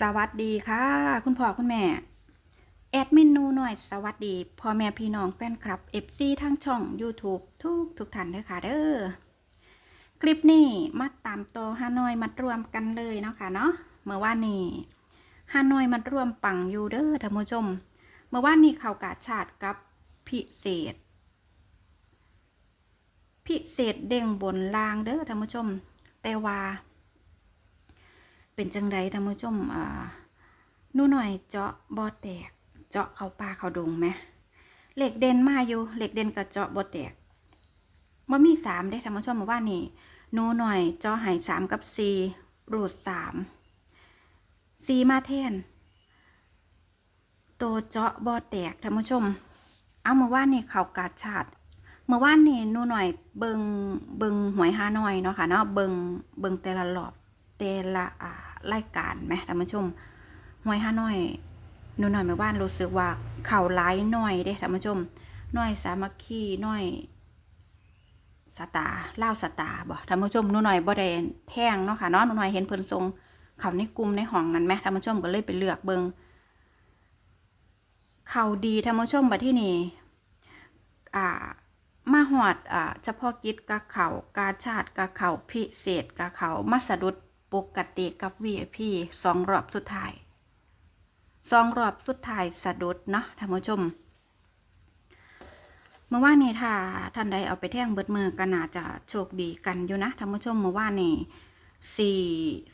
สวัสดีค่ะ คุณพ่อคุณแม่ แอดมินนูหน่อย สวัสดีพ่อแม่พี่น้องแฟนคลับ FC ทั้งช่อง YouTube ทุกทุกท่านเด้อค่ะเด้อคลิปนี้มาตามโตฮานอยมารวมกันเลยเนาะค่ะเนาะเมื่อวานนี้ฮานอยมารวมปังอยู่เด้อท่านผู้ชม เมื่อวานนี้เขากาชาติกับพิเศษ พิเศษเด้งบนลางเด้อท่านผู้ชม แต่ว่า เป็นจังไดท่านผู้ชมอ่านูหน่อยเจาะบ่แตก เจาะเขาป่าเขาดงไหมเหล็กเด่นมาอยู่เหล็กเด่นกับเจาะบ่แตกบ่มีสามเด้ท่านผู้ชมเมื่านนี้หนูหน่อยเจาะหายสามกับสี่รูดสามสี่มาแทนตัวเจาะบ่แตกท่านผู้ชม เอาเมื่านนี้เขากาดชาติเมื่อวานนี้หนูหน่อยเบิงเบิงหวยฮาน่อยเนาะค่ะเนาะเบิงเบิงแต่ละรอบ แต่ละอ่ารายการไหมท่านผู้ชมหวยห้าน้อยหนูหน่อยแม่บ้านรู้สึกว่าเข่าร้ายหน่อยเด้ท่านผู้ชมหน่อยสามัคคีหน่อยสตาเล่าสตาบ่ท่านผู้ชมหนูหน่อยบ่ได้แท่งเนาะค่ะเนาะหนูหน่อยเห็นเพิ่นทรงเขาในกลุ่มในห้องนั้นไหมท่านผู้ชมก็เลยไปเลือกเบิงเขาดีท่านผู้ชมบัดที่นี่อ่ามาหอดอ่าเฉพาะกิจกับเขากาชาติกับเขาพิเศษกับเขามาสะดุด ปกติกับ VIP สองรอบสุดท้ายสองรอบสุดท้ายสะดุดเนาะท่านผู้ชม เมื่อวานนี้ถ้าท่านใดเอาไปแท่งเบิดมือก็น่าจะโชคดีกันอยู่นะท่านผู้ชมเมื่อวานนี้สี่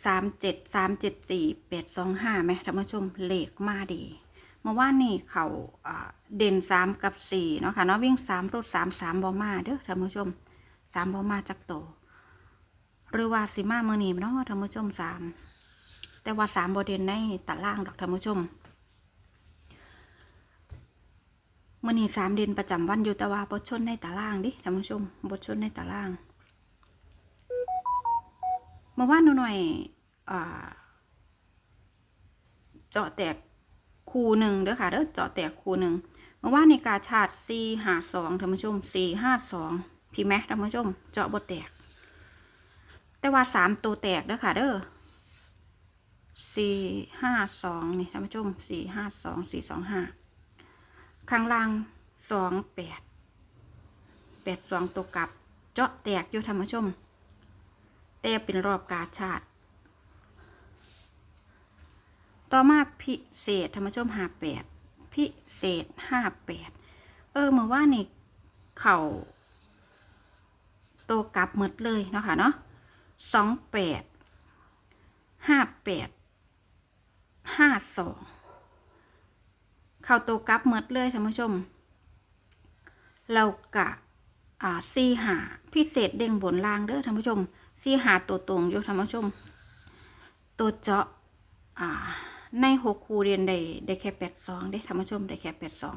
สามเจ็ดสามเจ็ดสี่แปดสองห้าไหมท่านผู้ชมเลขมาดีเมื่อวานนี่เขาเด่นสามกับสี่เนาะค่ะเนาะวิ่งสามรุดสามสามบอมาเด้อท่านผู้ชมสามบอมาจากโต หรือว่าสิมาเมื่อนี้เนาะท่านผู้ชมสามแต่ว่าสามบอเด่นในตารางดอกท่านผู้ชมเมื่อนี้สามเด่นประจำวันอยู่แต่ว่าบชนในตารางดิท่านผู้ชมบชนในตารางเมื่อวานหนูหน่อยเจาะแตกคูหนึ่งเด้อค่ะเด้อเจาะแตกคูหนึ่งเมื่อวานในกาชาติสี่ห้าสองท่านผู้ชมสี่ห้าสองพี่แม็กท่านผู้ชม เจาะบดแตก แต่ว่าสามตัวแตกเด้อค่ะเด้อสี่ห้าสองนี่ท่านผู้ชมสี่ห้าสองสี่สองห้าข้างล่างสองแปดแปดสองตัวกลับ เจาะแตกอยู่ท่านผู้ชม แต่เป็นรอบกาชาติ ต่อมาพิเศษธรรมชมห้าแปดพิเศษห้าแปดเออเมื่อว่านี่เข่าโตกลับหมดเลยเนาะค่ะเนาะ สองแปดห้าแปดห้าสองเข่าโตกลับหมดเลยท่านผู้ชม เรากะอ่าซีหาพิเศษเด้งบนล่างเด้อท่านผู้ชมซีหาตัวตรงอยู่ท่านผู้ชม ตัวเจาะอ่าในหกคูเรียนได้ได้แค่แปดสองได้ท่านผู้ชมได้แค่แปดสอง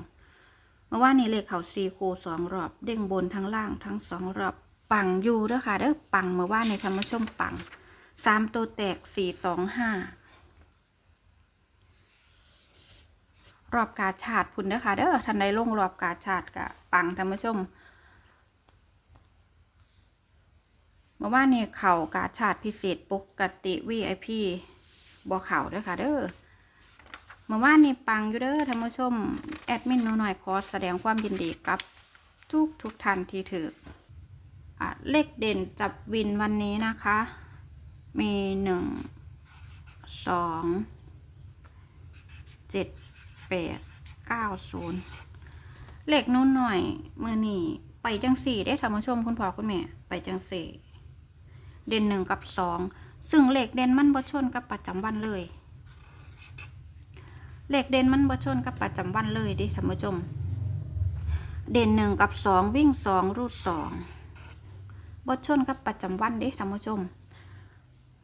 เมื่อวานนี้เลขเขาสี่คูสองรอบ เด้งบนทั้งล่างทั้งสองรอบ ปังอยู่เด้อค่ะเด้อปังเมื่อวานในท่านผู้ชมปังสามตัวแตกสี่สองห้ารอบกาชาดพุ่นเด้อค่ะเด้อท่านใดลงรอบกาชาดกะปังท่านผู้ชมเมื่อวานนี้เข่ากาชาดพิเศษปกติ VIP บ่เข่าเด้อค่ะเด้อเมื่อวานนี้ปังอยู่เด้อท่านผู้ชม แอดมินนูหน่อยขอแสดงความยินดีกับทุกทุกท่านที่ถือ เลขเด่นจับวินวันนี้นะคะ มีหนึ่งสองเจ็ดแปดเก้าศูนย์เลขนู้นหน่อยเมื่อนี้ไปจังสี่ได้ท่านผู้ชมคุณพ่อคุณแม่ไปจังสี่เด่นหนึ่งกับสองซึ่งเลขเด่นมันบ่ชนกับประจำวันเลย เลขเด่นมันบ่ชนกับประจำวันเลยดิท่านผู้ชม เด่นหนึ่งกับสองวิ่งสองรูดสอง บ่ชนกับประจำวันดิท่านผู้ชม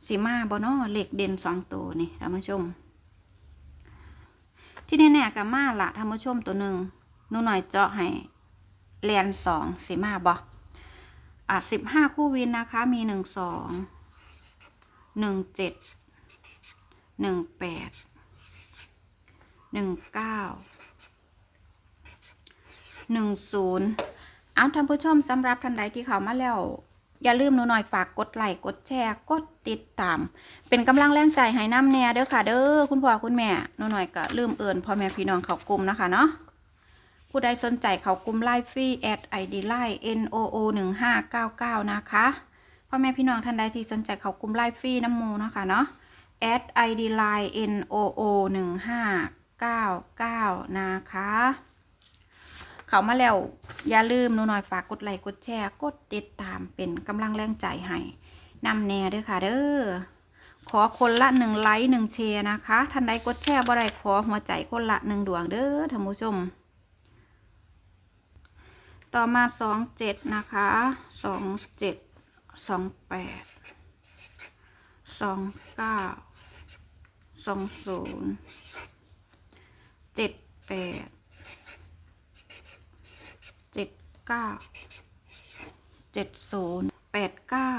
สีมาบ่เนาะเลขเด่นสองตัวนี่ท่านผู้ชม ที่แน่ๆกับมาละท่านผู้ชมตัวหนึ่งนูหน่อยเจาะให้เรียนสองสีมาบ่อะสิบห้าคู่วินนะคะมีหนึ่งสองหนึ่งเจ็ดหนึ่งแปดหนึ่งเก้าหนึ่งศูนย์เอาท่านผู้ชมสำหรับท่านใดที่เขามาแล้ว อย่าลืมหนูหน่อยฝากกดไลค์กดแชร์กดติดตาม เป็นกำลังแรงใจให้น้ำแน่เด้อค่ะ เด้อคุณพ่อคุณแม่หนูหน่อยก็ลืมเอิญพ่อแม่พี่น้องเขากลุ่มนะคะเนาะผู้ใดสนใจเขากลุ่มไลฟ์ฟรีแอดไอดีไลน์ n o o 1 5 9 9นะคะพ่อแม่พี่น้องท่านใดที่สนใจเขากลุ่มไลฟ์ฟรีน้ำโมนะคะเนาะ add id line n o o 1 5 9 9นะคะ เขามาแล้ว อย่าลืมหนูน่อยฝากกดไลค์กดแชร์กดติดตามเป็นกำลังแรงใจให้นำแน่เด้อค่ะเด้อขอคนละหนึ่งไลค์หนึ่งแชร์นะคะท่านใดกดแชร์บ่ได้ขอหัวใจคนละหนึ่งดวงเด้อท่านผู้ชม ต่อมาสองเจ็ดนะคะสองเจ็ดสองแปดสองเก้าสองศูนย์เจ็ดแปด เจ็ดเก้าเจ็ดศูนย์แปดเก้า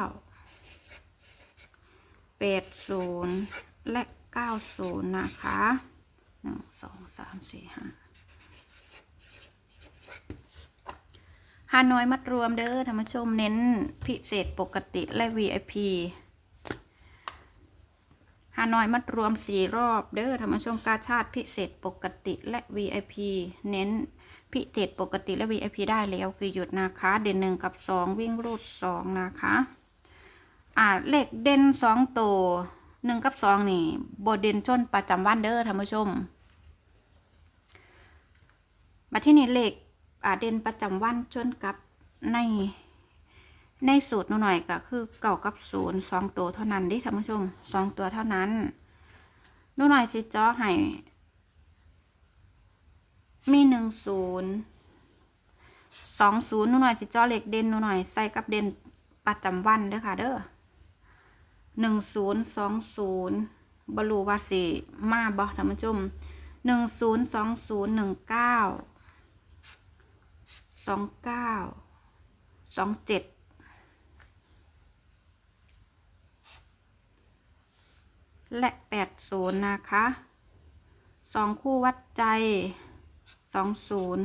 แปดศูนย์และเก้าศูนย์นะคะหนึ่งสองสามสี่ห้าฮานอยมัดรวมเด้อท่านผู้ชมเน้นพิเศษปกติและ VIP ฮานอยมัดรวมสี่รอบเด้อท่านผู้ชมกาชาติพิเศษปกติและ VIP เน้นพิเศษปกติและ VIP ได้แล้วคือหยุดนะคะ เด่นหนึ่งกับสองวิ่งรูดสองนะคะอ่าเลขเด่นสองตัวหนึ่งกับสองนี่บเด่นชนประจำวันเด้อท่านผู้ชมมาที่นี่เลขอ่าเด่นประจำวันชนกับใน ในสูตรหนูหน่อยก็คือเก่ากับศูนย์สองตัวเท่านั้นดิท่านผู้ชมสองตัวเท่านั้นหนูหน่อยสิจ้อให้มีหนึ่งศูนย์สองศูนย์หนูหน่อยสิจ้อเหลขเด่นหนูหน่อยใส่กับเด่นประจำวันเด้อค่ะเด้อหนึ่งศูนย์สองศูนย์บรูว่าสิมาบ่ท่านผู้ชมหนึ่งศูนย์สองศูนย์หนึ่งเก้าสองเก้าสองเจ็ด และแปดศูนย์นะคะสองคู่วัดใจสองศูนย์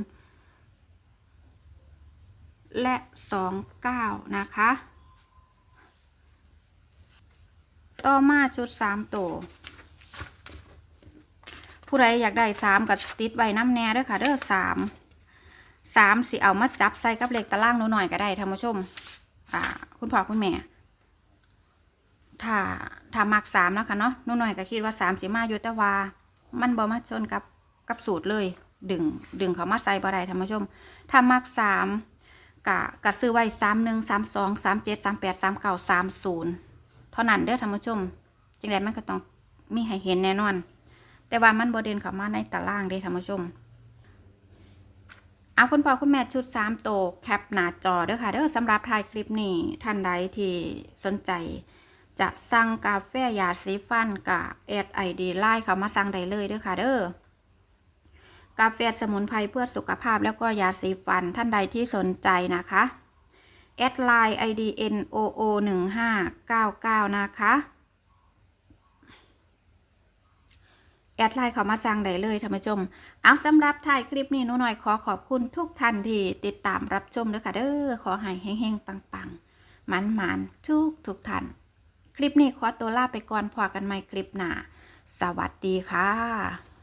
และสองเก้านะคะ ต่อมาชุดสามตัว ผู้ใดอยากได้สามกับติดไว้น้ำแน่ด้วยค่ะเด้อสามสามสิเอามาจับใส่กับเหล็กตารางหนูหน่อยก็ได้ท่านผู้ชม อ่า คุณพ่อคุณแม่ ถ้า ถ้ามักสามแล้วค่ะเนาะหนูหน่อยก็คิดว่าสามสิมาอยู่แต่ว่า มันบ่มาชนกับกับสูตรเลย ดึงดึงเขามาใส่บ่ได้ท่านผู้ชม ถ้ามักสามกะกะซื้อไว้สามหนึ่งสามสองสามเจ็ดสามแปดสามเก้าสามศูนย์เท่านั้นเด้อท่านผู้ชมจังไดมันก็ต้องมีให้เห็นแน่นอน แต่ว่ามันบ่เด่นเข้ามาในตารางเด้อท่านผู้ชมเอาคุณพ่อคุณแม่ชุด3โตวแคปหน้าจอเด้อค่ะเด้อสำหรับถ่ายคลิปนี้ท่านใดที่สนใจ จะสั่งกาแฟยาสีฟันกับแอดไอดีไลน์เขามาสั่งได้เลยเด้อค่ะเด้อกาแฟสมุนไพรเพื่อสุขภาพแล้วก็ยาสีฟันท่านใดที่สนใจนะคะแอดไลน์ ID N O O 1 5 9 9 นะคะ แอดไลน์เขามาสั่งได้เลยท่านผู้ชม เอาสำหรับถ่ายคลิปนี้หนูหน่อยขอขอบคุณทุกท่านที่ติดตามรับชมด้วยค่ะเด้อขอให้เฮงๆ ปังๆมันๆทุกทุกท่าน คลิปนี้ขอตัวลาไปก่อนพอกันใหม่คลิปหน้า สวัสดีค่ะ